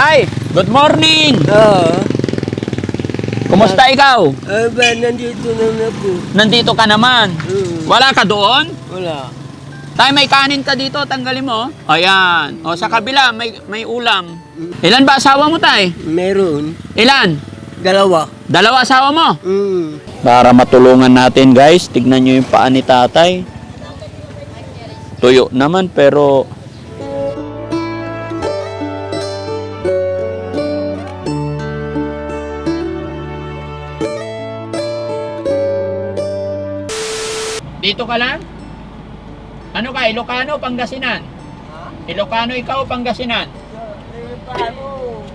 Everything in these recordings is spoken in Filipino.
Tay, good morning! Oo. Kumusta ikaw? Ay ba, nandito na ako. Nandito ka naman. Hmm. Wala ka doon? Wala. Tay, may kanin ka dito, tanggalin mo. Ayan. O, sa kabila, may, may ulam. Ilan ba asawa mo, tay? Meron. Ilan? Dalawa. Dalawa asawa mo? Hmm. Para matulungan natin, guys, tignan nyo yung paa ni tatay. Tuyo naman, pero... Dito ka lang? Ano ka, Ilocano, Pangasinan? Ilocano ikaw, Pangasinan?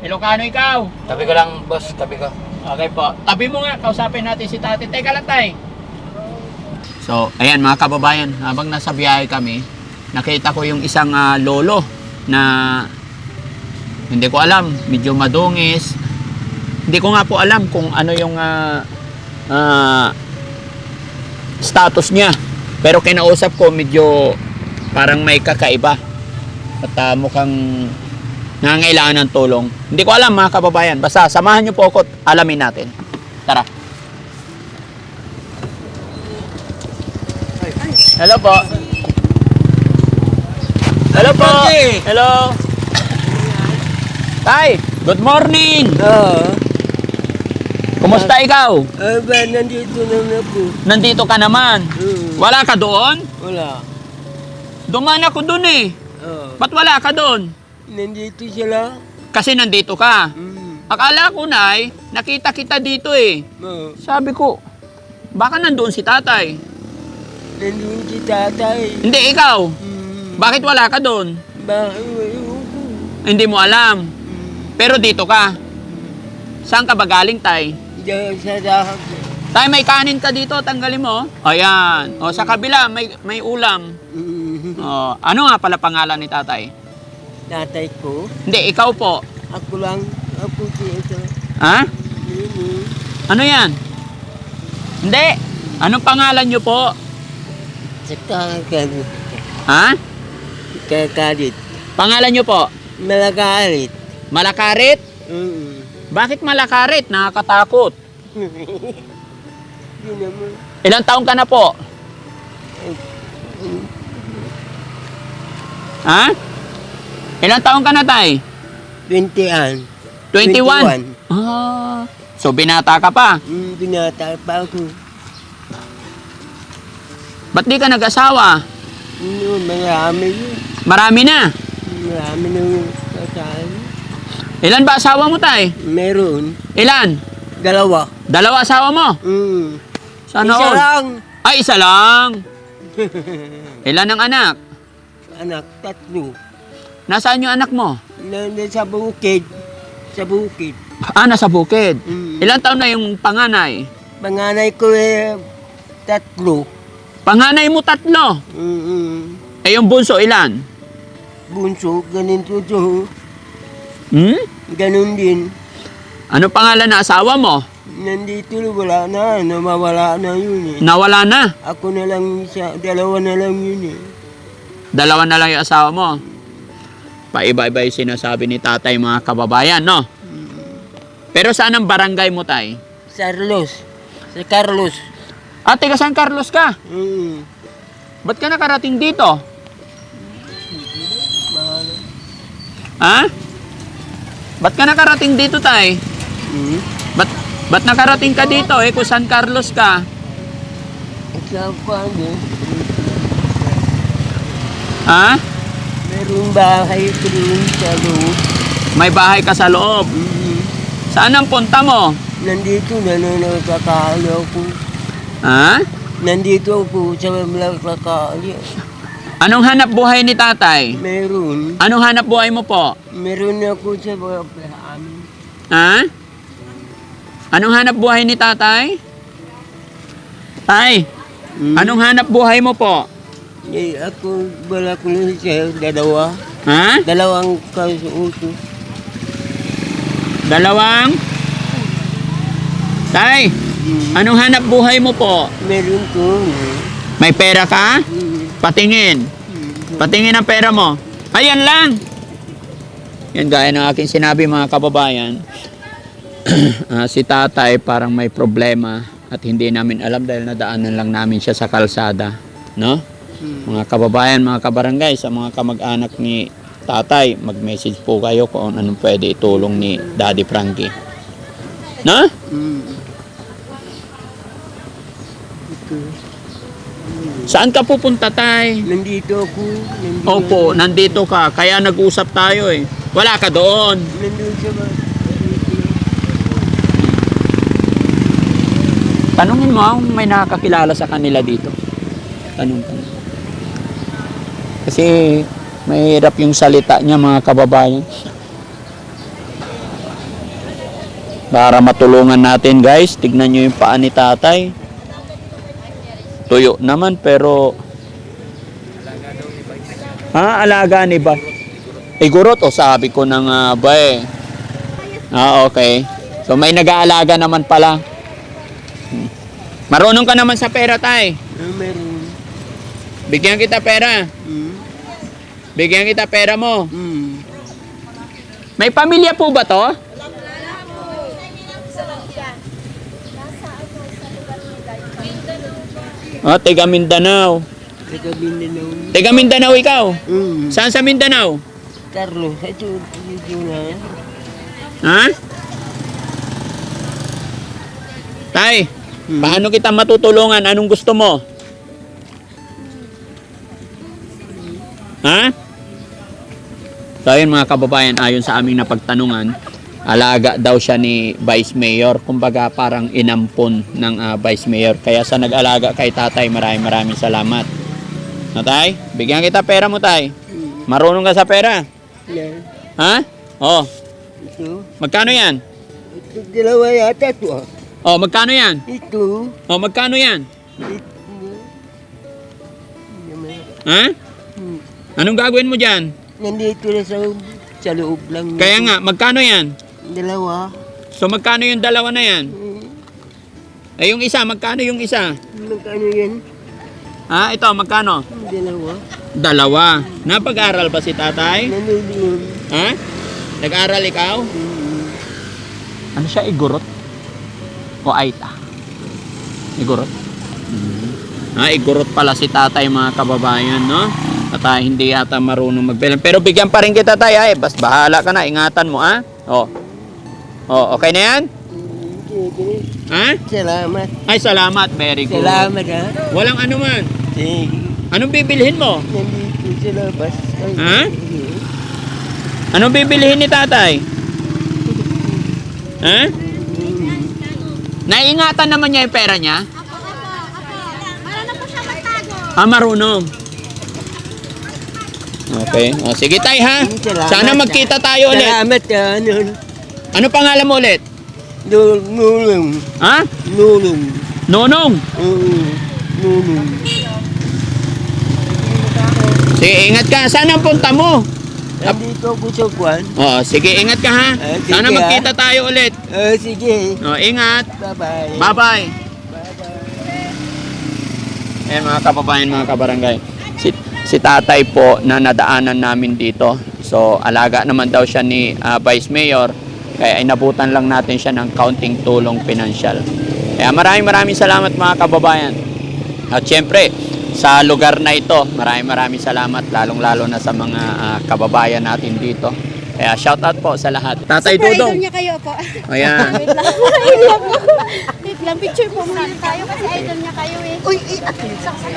Ilocano ikaw? Tabi ko lang, boss. Tabi ko. Okay po. Tabi mo nga, kausapin natin si Tati. Teka lang tay. So, ayan mga kababayan, habang nasa biyahe kami, nakita ko yung isang ah, lolo na hindi ko alam, medyo madungis. Hindi ko nga po alam kung ano yung ah, ah, status niya. Pero kinausap ko medyo parang may kakaiba. At ah, mukhang nangangailangan ng tulong. Hindi ko alam mga kababayan. Basta samahan niyo po ako at alamin natin. Tara. Hello po. Hello po. Hello. Tay, good morning. Oo. Kumusta ikaw? Ay ba, nandito na ako. Nandito ka naman. Hmm. Wala ka doon? Wala. Duman ako doon eh. Oo. Ba't wala ka doon? Nandito sila. Kasi nandito ka. Hmm. Akala ko na nakita kita dito eh. Oo. Sabi ko, baka nandoon si tatay. Nandun si tatay. Hindi, ikaw. Hmm. Bakit wala ka doon? Ba, ewan ko. Hindi mo alam. Hmm. Pero dito ka. Saan ka ba galing, tay? Diyan sa dahat. Tay, may kanin ka dito, tanggalin mo. Ayan. O, sa kabila, may, may ulam. Hmm. O, ano nga pala pangalan ni tatay? Tatay ko. Hindi, ikaw po. Ako lang. Ako si ito. Ha? Hmm. Ano yan? Hindi. Anong pangalan nyo po? Sa kakalit. Ha? Kakalit. Pangalan nyo po? Malakalit. Malakarit? Hmm. Bakit malakarit? Nakakatakot. Ilang taong ka na po? Ha? Ilang taong ka na, tay? 20 an. 21? Ah, so binata ka pa. Hmm, binata pa ako. Ba't di ka nag-asawa? Yun, marami yun. Marami na. Marami na yung kasal. Ilan ba asawa mo, tay? Meron. Ilan? Dalawa. Dalawa asawa mo? Hmm. Sana Isa all? lang. Ay, isa lang. Ilan ang anak? Anak, tatlo. Nasaan yung anak mo? Nandun sa bukid. Sa bukid. Ah, nasa bukid. Hmm. Ilan taon na yung panganay? Panganay ko eh, tatlo. Panganay mo tatlo. Hmm, hmm. Eh, yung bunso ilan? Bunso, ganito to. Hmm? Ganun din. Ano pangalan na asawa mo? Nandito wala na, namawala na yun eh. Nawala na. Ako na lang isa, dalawa na lang yun eh. Dalawa na lang yung asawa mo. Paiba-iba yung sinasabi ni tatay mga kababayan, no? Pero saan ang barangay mo, tay? Carlos. Si Carlos. Ah, taga San Carlos ka. Hmm. Ba't ka nakarating dito? Mahal. Ha? Ba't ka nakarating dito, tay? Hmm. Ba't, ba't nakarating ka dito eh kung San Carlos ka? Ikaw pa ano? Ha? Merong bahay ko rin sa loob. May bahay ka sa loob. Hmm. Saan ang punta mo? Nandito na nakakalo ako. Ha? Nandito ako sa nakakalo. Anong hanap buhay ni tatay? Meron. Anong hanap buhay mo po? Meron ako sa mga amin. Ha? Anong hanap buhay ni tatay? Tay, Hmm. anong hanap buhay mo po? Eh, ako, wala ko lang siya, dalawa. Ha? Dalawang kasuoto. Dalawang? Tay, Hmm. anong hanap buhay mo po? Meron ko. May pera ka? Hmm. Patingin. Patingin ang pera mo. Ayan lang. Yan gaya ng aking sinabi mga kababayan, ah, si tatay parang may problema at hindi namin alam dahil nadaanan lang namin siya sa kalsada. No? Mga kababayan, mga kabarangay, sa mga kamag-anak ni tatay, mag-message po kayo kung anong pwede itulong ni Daddy Frankie. No? Mm. Ito. Saan ka pupunta, tay? Nandito ako. Nandito. Opo, nandito ka. Kaya nag-usap tayo eh. Wala ka doon. Nandito sa ba? Tanungin mo kung may nakakilala sa kanila dito. Tanong ka. Kasi mahirap yung salita niya mga kababayan. Para matulungan natin guys, tignan nyo yung paa ni tatay. Tuyo naman pero... Ha? Alaga ni ba? Igurot o sabi ko na nga ba eh. Ah, okay. So may nag-aalaga naman pala. Marunong ka naman sa pera, tay. Ah, meron. Bigyan kita pera. Mm. Bigyan kita pera mo. Mm. May pamilya po ba to? Oh, taga Mindanao. Taga Mindanao. Taga Mindanao ikaw. Mm. Saan sa Mindanao? Carlos, dito na. Ha? Tay, Hmm. paano kita matutulungan? Anong gusto mo? Ha? So ayun mga kababayan, ayon sa aming napagtanungan, alaga daw siya ni Vice Mayor. Kumbaga parang inampon ng ah, Vice Mayor. Kaya sa nag-alaga kay tatay, maraming maraming salamat. No, tay? Bigyan kita pera mo, tay. Mm. Marunong ka sa pera. Yan. Ha? Oh, Ito. magkano yan? Ito, dalawa yata ito. ah. Oh, magkano yan? Ito. Oh, magkano yan? Ito. Ha? Mm. Anong gagawin mo dyan? Nandito na sa, sa loob lang. Kaya nga, magkano yan? Dalawa. So, magkano yung dalawa na yan? Mm. Eh, yung isa, magkano yung isa? Magkano yan? Ha? Ito, magkano? Dalawa. Dalawa. Napag-aral ba si tatay? Nanonood. Ha? Nag-aral ikaw? Mm. Ano siya, igurot? O aita? Igurot? Ha, igurot pala si tatay mga kababayan, no? At ah, hindi yata marunong magbilang. Pero bigyan pa rin kita tay, ay. Bas bahala ka na, ingatan mo, ha? O. O, okay na yan? Ha? Salamat. Ay, salamat. Very good. Salamat ha. Walang ano man. Sige. Anong bibilhin mo? Nandito sa labas. Ay, Ha? sige. Anong bibilhin ni tatay? Ha? Naiingatan naman niya yung pera niya? Marunong po siya magtago. Ah, marunong. Okay. O, sige tay ha. Salamat, Sana magkita tayo ulit. Salamat ha. Ano, Ano pangalan mo ulit? nu- nulong. Ha? Nulong. Nonong. Oo. Nulong. Sige, ingat ka. Saan ang punta mo? Nandito ako sa kwan. O, sige, ingat ka ha. Ah, sige, Sana magkita tayo ulit. Ah, sige. O, ingat. Bye-bye. Bye-bye. Eh mga kababayan, mga kabarangay. Si, si tatay po na nadaanan namin dito. So alaga naman daw siya ni ah, Vice Mayor. Kaya inabutan lang natin siya ng counting tulong pinansyal. Kaya maraming maraming salamat mga kababayan. At syempre, sa lugar na ito, maraming maraming salamat lalong lalo na sa mga ah, kababayan natin dito. Kaya shout out po sa lahat. Tatay Super idol Dudong. niya kayo po. Ayan. Wait lang. Wait lang po. Wait lang. Picture po muna tayo kasi idol niya kayo eh. Uy, eh,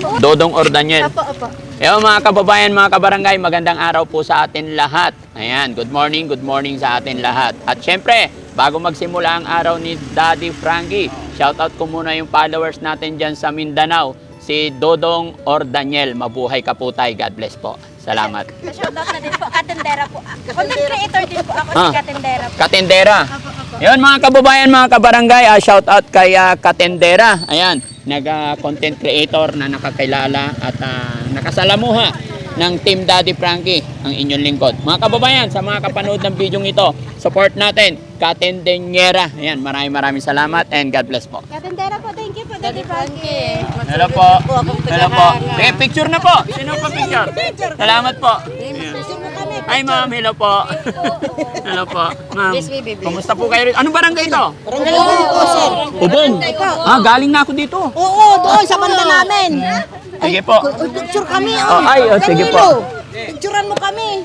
po. Dodong or Daniel. Apo, apo. Yo mga kababayan, mga kabarangay, magandang araw po sa atin lahat. Ayan, good morning, good morning sa atin lahat. At syempre, bago magsimula ang araw ni Daddy Frankie, shoutout ko muna yung followers natin dyan sa Mindanao, si Dodong or Daniel. Mabuhay ka po tayo. God bless po. Salamat. Shoutout na din po. Katendera po. Content creator din po ako Ah. si Katendera po. Katendera. Apo, apo. Yun mga kababayan, mga kabarangay, ah, shout out kay ah, Katendera. Ayan, nag-content creator na nakakilala at ah, nakasalamuha ng Team Daddy Frankie, ang inyong lingkod. Mga kababayan, sa mga kapanood ng video ito, support natin, Katendera. Ayan, maraming maraming salamat and God bless po. Katendera po. Thank you po, Daddy Frankie. Hello po. Hello po. Okay, picture na po. Sino pa picture? Salamat po. Hi, ma'am. Hello po. Hello po. Ma'am. Yes, baby. Kumusta po kayo? Anong barangay ito? Barangay po, sir. Ubong. Ah, galing na ako dito. Oo, doon sa banda namin. Sige po. Uy, picture kami, Oh, ay, oh, sige po. Picturean mo kami.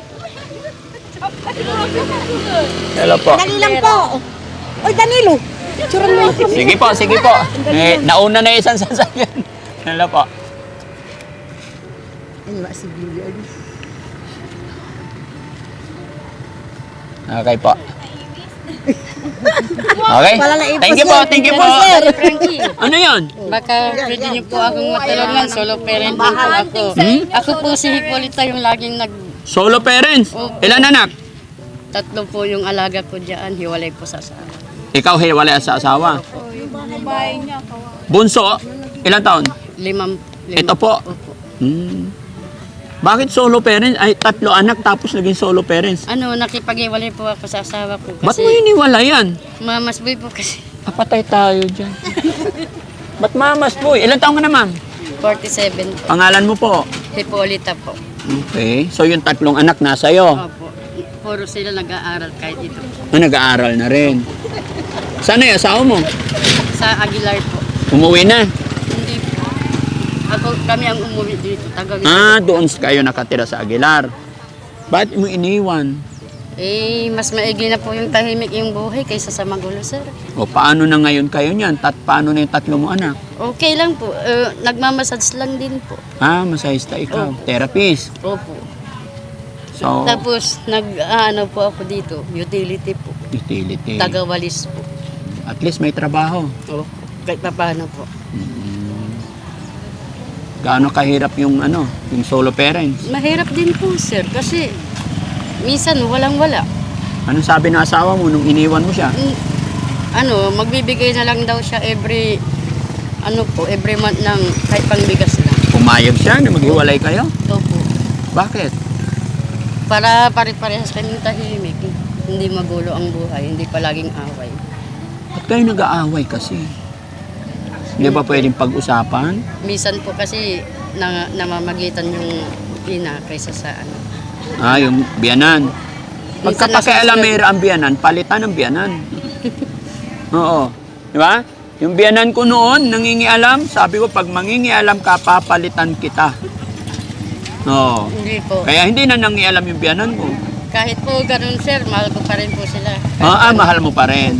Hello po. Dali lang po. Oy, Danilo. Picturean mo kami. Sige po, sige po. Eh, nauna na isang sasakyan. Hello po. Ano si Billy? Okay po. Okay? Thank you po, thank you po. Ano yun? Baka pwede niyo po akong matulungan. Solo parent din po ako. Hmm? Ako po si Hipolita yung laging nag... Solo parents. Ilan anak? Tatlo po yung alaga ko dyan. Hiwalay po sa asawa. Ikaw hiwalay sa asawa. Bunso, ilan taon? Limang... Ito po. Opo. Hmm. Bakit solo parents? Ay, tatlo anak tapos naging solo parents. Ano, nakipag-iwalay po ako sa asawa ko. Ba't Kasi mo iniwala yan? mamas boy po kasi. Kapatay tayo dyan. Ba't mamas po? Ilan taon ka na ma'am? 47 po. Pangalan mo po? Hipolita po. Okay. So yung tatlong anak nasa iyo. Opo. Puro sila nag-aaral kahit ito. Na nag-aaral na rin. Sana yung asawa mo? Sa Aguilar po. Umuwi na. Ako, kami ang umuwi dito. Taga Ah, doon kayo nakatira sa Aguilar. Bakit mo iniwan? Eh, mas maigi na po yung tahimik yung buhay kaysa sa magulo, sir. O paano na ngayon kayo niyan? Tat, paano na yung tatlo mo anak? Okay lang po. Uh, nagmamassage lang din po. Ah, masahista ikaw. Therapist. Opo. So, Tapos, nag, ah, ano po ako dito, utility po. utility. Tagawalis po. At least may trabaho. Opo. Kahit pa paano po. Gaano kahirap yung ano, yung solo parents? Mahirap din po, sir. Kasi, minsan walang-wala. Anong sabi ng asawa mo nung iniwan mo siya? Mm, Ano, magbibigay na lang daw siya every, ano po, every month ng kahit pangbigas na. Pumayag siya na maghiwalay kayo? Opo. Bakit? Para pare-parehas kami tahimik. Hindi magulo ang buhay, hindi palaging away. At kayo nag-aaway kasi? Hindi ba pwedeng pag-usapan? Minsan po kasi na, namamagitan yung ina kaysa sa ano. Ah, yung biyanan. Minsan Pagkapakialamera ang biyanan, palitan ang biyanan. Oo. Di ba? Yung biyanan ko noon, nangingialam, sabi ko, pag mangingialam ka, papalitan kita. Oo. Hindi po. Kaya hindi na nangialam yung biyanan ko. Kahit po ganun sir, mahal ko pa rin po sila. Kahit Ah, ah, mahal mo pa rin.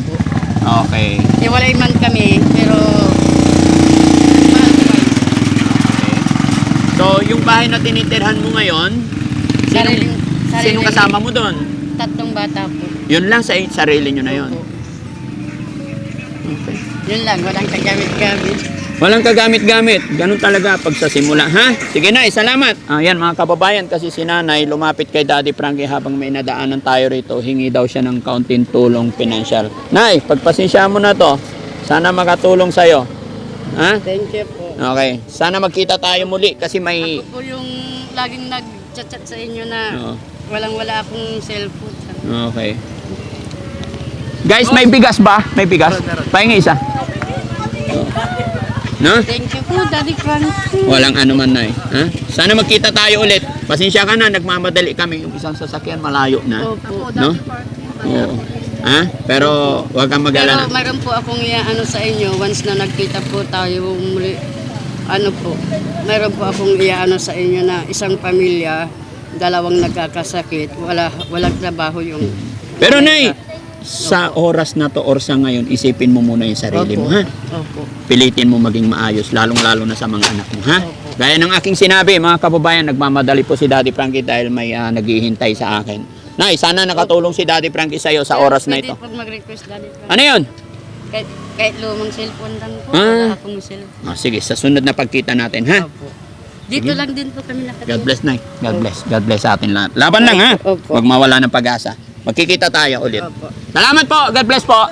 Okay. Hiwalay man kami, pero mahal ko pa rin. So, yung bahay na tinitirhan mo ngayon, Sariling, sariling, sino kasama mo doon? Tatlong bata po. Yun lang sa sarili nyo na yun. Opo. Okay. Yun lang, walang kagamit-gamit. Walang kagamit-gamit. Ganun talaga pag sa simula. Ha? Sige na, salamat. Ayan mga kababayan, kasi si nanay lumapit kay Daddy Frankie habang may nadaanan tayo rito. Hingi daw siya ng kaunting tulong pinansyal. Nay, pagpasensya mo na to. Sana makatulong sa'yo. Ha? Thank you po. Okay. Sana magkita tayo muli kasi may... Ako po yung laging nag-chat-chat sa inyo na Oo. walang-wala akong cellphone. Okay. Guys, may bigas ba? May bigas? Pahingi isa. No? Thank you po, Daddy Frankie. Walang ano man na Ha? Sana magkita tayo ulit. Pasensya ka na, nagmamadali kami. Yung isang sasakyan malayo na. Opo. No? Oo. Ha? Pero wag kang Pero mag-alala. mayroon po akong ano sa inyo, once na nagkita po tayo muli, ano po, mayroon po akong ano sa inyo na isang pamilya, dalawang nagkakasakit, wala, walang trabaho yung... Pero Nay, sa oras na to or sa ngayon, isipin mo muna yung sarili mo, ha? Opo. Pilitin mo maging maayos, lalong-lalo na sa mga anak mo, ha? Gaya ng aking sinabi, mga kababayan, nagmamadali po si Daddy Frankie dahil may ah, naghihintay sa akin. Nay, sana nakatulong si Daddy Frankie sa'yo sa oras na ito. Pwede po mag-request, Daddy Frankie. Ano yun? Kahit, kahit lumang cellphone lang po, Ah. wala akong cellphone. Ah, sige, sa sunod na pagkita natin, ha? Opo. Dito lang din po kami nakatulog. God bless, Nay. God bless. God bless sa atin lahat. Laban lang, ha? Opo. Huwag mawala ng pag-asa. Magkikita tayo ulit. Opo. Salamat po. God bless po.